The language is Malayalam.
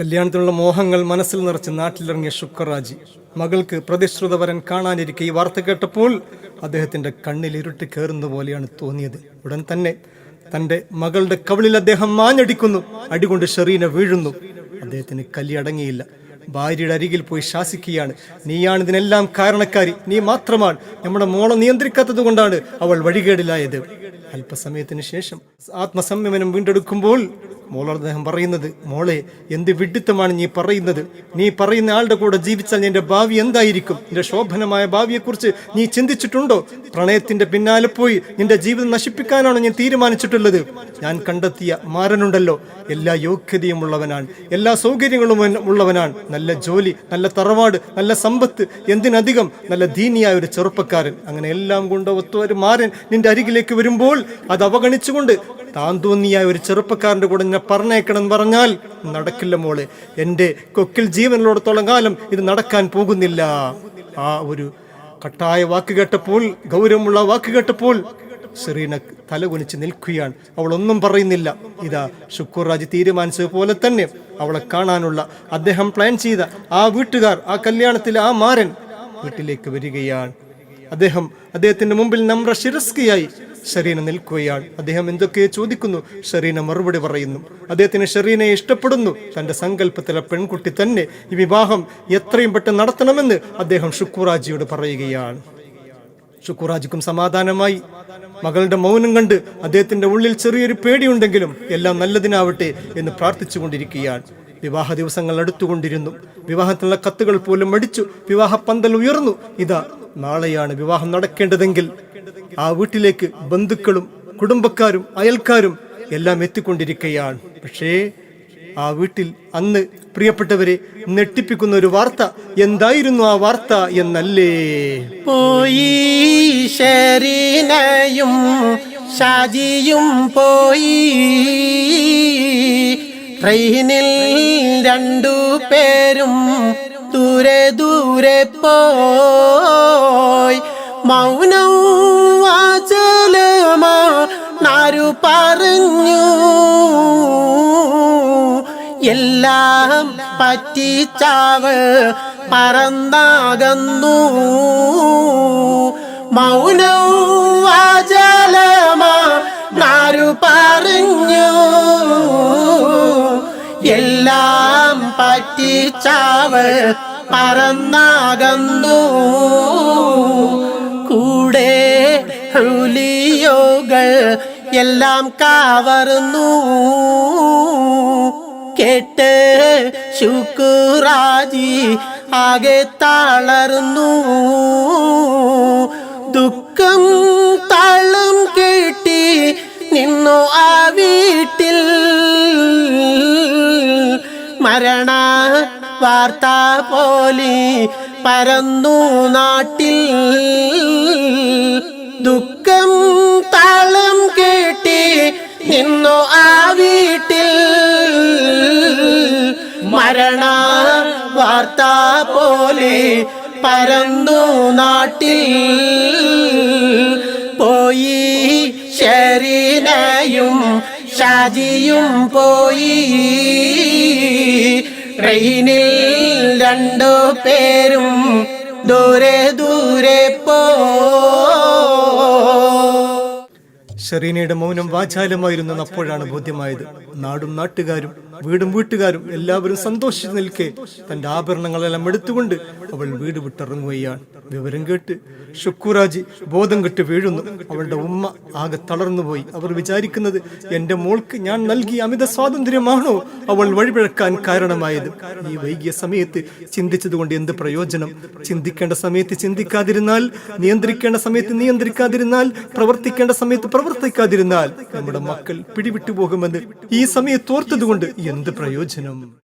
കല്യാണത്തിനുള്ള മോഹങ്ങൾ മനസ്സിൽ നിറച്ച് നാട്ടിലിറങ്ങിയ ശുക്രാജി മകൾക്ക് പ്രതിശ്രുത വരൻ കാണാനിരിക്കെ ഈ വാർത്ത കേട്ടപ്പോൾ അദ്ദേഹത്തിന്റെ കണ്ണിൽ ഇരുട്ട് കയറുന്ന പോലെയാണ് തോന്നിയത്. ഉടൻ തന്നെ തന്റെ മകളുടെ കവിളിൽ അദ്ദേഹം മാഞ്ഞടിക്കുന്നു. അടികൊണ്ട് ഷെറീന വീഴുന്നു. അദ്ദേഹത്തിന് കലി അടങ്ങിയില്ല. ഭാര്യയുടെ അരികിൽ പോയി ശാസിക്കുകയാണ്. നീയാണ് ഇതിനെല്ലാം കാരണക്കാരി. നീ മാത്രമാണ്. നമ്മുടെ മോളെ നിയന്ത്രിക്കാത്തത് കൊണ്ടാണ് അവൾ വഴികേടിലായത്. അല്പസമയത്തിന് ശേഷം ആത്മസംയമനം വീണ്ടെടുക്കുമ്പോൾ മോളോട് അദ്ദേഹം പറയുന്നത് മോളെ എന്ത് വിഡിത്തമാണ് നീ പറയുന്നത്? നീ പറയുന്ന ആളുടെ കൂടെ ജീവിച്ചാൽ നിന്റെ ഭാവി എന്തായിരിക്കും? നിന്റെ ശോഭനമായ ഭാവിയെക്കുറിച്ച് നീ ചിന്തിച്ചിട്ടുണ്ടോ? പ്രണയത്തിന്റെ പിന്നാലെ പോയി നിന്റെ ജീവിതം നശിപ്പിക്കാനാണ് ഞാൻ തീരുമാനിച്ചിട്ടുള്ളത്? ഞാൻ കണ്ടെത്തിയ മാരനുണ്ടല്ലോ. എല്ലാ യോഗ്യതയും ഉള്ളവനാണ്. എല്ലാ സൗകര്യങ്ങളും ഉള്ളവനാണ്. നല്ല ജോലി നല്ല തറവാട് നല്ല സമ്പത്ത് എന്തിനധികം നല്ല ദീനിയായ ഒരു ചെറുപ്പക്കാരൻ. അങ്ങനെ എല്ലാം കൊണ്ട് ഒത്തു മാരൻ നിന്റെ അരികിലേക്ക് വരുമ്പോൾ അത് അവഗണിച്ചുകൊണ്ട് താൻ തോന്നിയ ഒരു ചെറുപ്പക്കാരന്റെ കൂടെ എന്നെ പറഞ്ഞേക്കണമെന്ന് പറഞ്ഞാൽ നടക്കില്ല മോളെ. എന്റെ കൊക്കിൽ ജീവനുള്ളിടത്തോളം കാലം ഇത് നടക്കാൻ പോകുന്നില്ല. ആ ഒരു കട്ടായ വാക്ക് കേട്ടപ്പോൾ ഗൗരവമുള്ള വാക്ക് കേട്ടപ്പോൾ സെറീന തലകുനിച്ച് നിൽക്കുകയാണ്. അവൾ ഒന്നും പറയുന്നില്ല. ഇതാ ഷുക്കൂർ രാജ് തീരുമാനിച്ചത് പോലെ തന്നെ അവളെ കാണാനുള്ള അദ്ദേഹം പ്ലാൻ ചെയ്ത ആ വീട്ടുകാർ ആ കല്യാണത്തിലെ ആ മാരൻ വീട്ടിലേക്ക് വരികയാണ്. അദ്ദേഹം അദ്ദേഹത്തിന്റെ മുമ്പിൽ നമ്ര ശിരസ്കിയായി ഷെറീന നിൽക്കുകയാണ്. അദ്ദേഹം എന്തൊക്കെയോ ചോദിക്കുന്നു? ഷെറീന മറുപടി പറയുന്നു. അദ്ദേഹത്തിന് ഷെറീനയെ ഇഷ്ടപ്പെടുന്നു. തന്റെ സങ്കല്പത്തിലെ പെൺകുട്ടി തന്നെ ഈ വിവാഹം എത്രയും പെട്ടെന്ന് നടത്തണമെന്ന് അദ്ദേഹം ഷുക്കൂറാജിയോട് പറയുകയാണ്. ഷുക്കൂറാജിക്കും സമാധാനമായി. മകളുടെ മൗനം കണ്ട് അദ്ദേഹത്തിന്റെ ഉള്ളിൽ ചെറിയൊരു പേടിയുണ്ടെങ്കിലും എല്ലാം നല്ലതിനാവട്ടെ എന്ന് പ്രാർത്ഥിച്ചുകൊണ്ടിരിക്കുകയാണ്. വിവാഹ ദിവസങ്ങൾ അടുത്തുകൊണ്ടിരുന്നു. വിവാഹത്തിനുള്ള കത്തുകൾ പോലും അടിച്ചു. വിവാഹ പന്തൽ ഉയർന്നു. ഇതാ നാളെയാണ് വിവാഹം നടക്കേണ്ടതെങ്കിൽ ആ വീട്ടിലേക്ക് ബന്ധുക്കളും കുടുംബക്കാരും അയൽക്കാരും എല്ലാം എത്തിക്കൊണ്ടിരിക്കുകയാണ് പക്ഷേ ആ വീട്ടിൽ അന്ന് പ്രിയപ്പെട്ടവരെ നെട്ടിപ്പിക്കുന്ന ഒരു വാർത്ത എന്തായിരുന്നു ആ വാർത്ത എന്നല്ലേ? പോയി ശരീനയും ഷാജിയും പോയി. ട്രെയിനിൽ രണ്ടു പേരും ദൂരെ ദൂരെ പോയി. മൗനം വാചലമാ നാരു പറഞ്ഞു. എല്ലാം പറ്റിച്ചാവ് പറന്നാകുന്നു. മൗനം വാചലമാ നാരു പറഞ്ഞു. എല്ലാം പറ്റിച്ചാവ് പറന്നാകുന്നു. എല്ലാം കാവർന്നു കേട്ട് ശുക്രാജി ആകെ തളർന്നു. ദുഃഖം താളം കേട്ടി നിന്നു ആ വീട്ടിൽ. മരണ വാർത്ത പോലെ പരന്നു നാട്ടിൽ. ദുഃഖം വാർത്ത പോലെ പരന്നു നാട്ടിൽ. പോയി ഷെറീനയും ഷാജിയും പോയി. ട്രെയിനിൽ രണ്ടു പേരും ദൂരെ ദൂരെ പോ. ഷെറീനയുടെ മൗനം വാചാലമായിരുന്നു അപ്പോഴാണ് ബോധ്യമായത്. നാടും നാട്ടുകാരും വീടും വീട്ടുകാരും എല്ലാവരും സന്തോഷിച്ചു നിൽക്കെ തന്റെ ആഭരണങ്ങളെല്ലാം എടുത്തുകൊണ്ട് അവൾ വീട് വിട്ടിറങ്ങുകയാണ്. വിവരം കേട്ട് ഷുക്കൂറാജി ബോധം കെട്ട് വീഴുന്നു. അവളുടെ ഉമ്മ ആകെ തളർന്നുപോയി. അവർ വിചാരിക്കുന്നത് എന്റെ മോൾക്ക് ഞാൻ നൽകിയ അമിത സ്വാതന്ത്ര്യമാണോ? അവൾ വഴിപിഴക്കാൻ കാരണമായത്. ഈ വൈകിയ സമയത്ത് ചിന്തിച്ചതുകൊണ്ട് എന്ത് പ്രയോജനം? ചിന്തിക്കേണ്ട സമയത്ത് ചിന്തിക്കാതിരുന്നാൽ നിയന്ത്രിക്കേണ്ട സമയത്ത് നിയന്ത്രിക്കാതിരുന്നാൽ പ്രവർത്തിക്കേണ്ട സമയത്ത് പ്രവർത്തിക്കാതിരുന്നാൽ നമ്മുടെ മക്കൾ പിടിവിട്ടു പോകുമെന്ന് ഈ സമയത്ത് ഓർത്തതുകൊണ്ട് എന്ത് പ്രയോജനം?